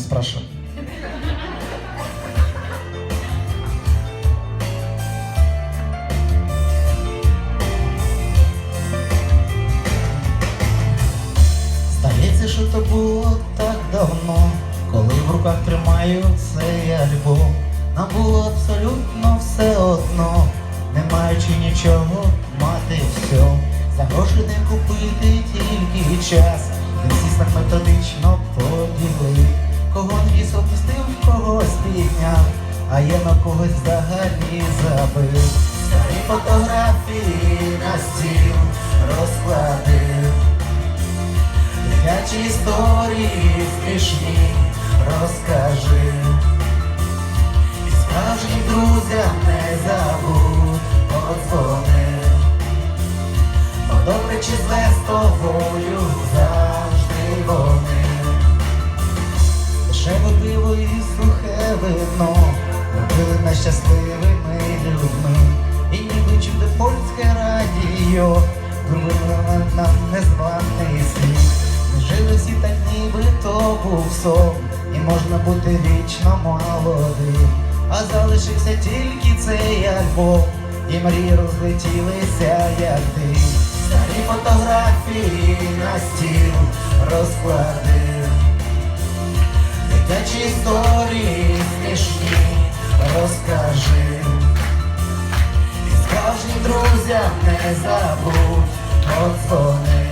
Не спрашивай. Що то було так давно, коли в руках тримаю цей альбом. Нам було абсолютно все одно, не маючи нічого, мати все. За гроші не купити тільки час. Він так методично я на когось взагалі забив. Старі фотографії на стіл розкладив. Дитячі історії смішні розкажи. І справжнім друзям не забудь подзвони. Добре чи зле з тобою завжди вони. Дешеве пиво і сухе вино робили нас щасливими людьми. І ніби чути польське радіо, зробили нам незваний світ. Жили всі так, ніби то був сон, і можна бути вічно молодим. А залишився тільки цей альбом, і мрії розлетілися, як ти. Старі фотографії на стіл розкладив. Дитячі історії смішні розкажи. І справжнім друзям не забудь подзвони.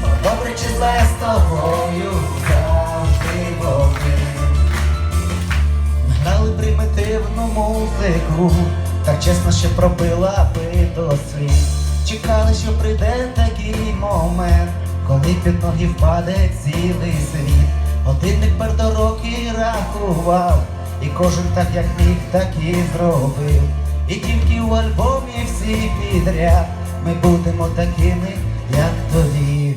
Бо добре чи зле з тобою завжди вони. Ми Грали примітивну музику, так чесно, що пробила би до сліз. Чекали, що прийде такий момент, коли під ноги впаде цілий світ. Годинник пердороки рахував, і кожен так як міг, так і зробив. І тільки в альбомі всі підряд ми будемо такими, як тоді.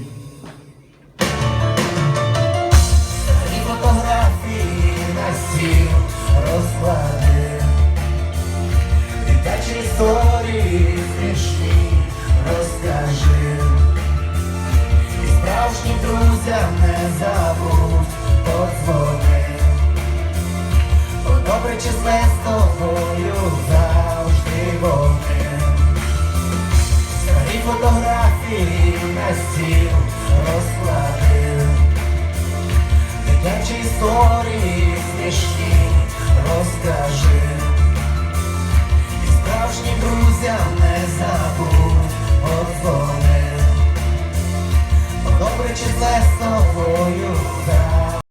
Старі фотографії на стіл розклади, дитячі історії смішні розкажи, і справжнім друзям не забудь Добре з тобою завжди вони. Старі фотографії на стіл розклади. Дитячі історії смішні розкажи. І справжнім друзям не забудь подзвони. Бо добре чи з тобою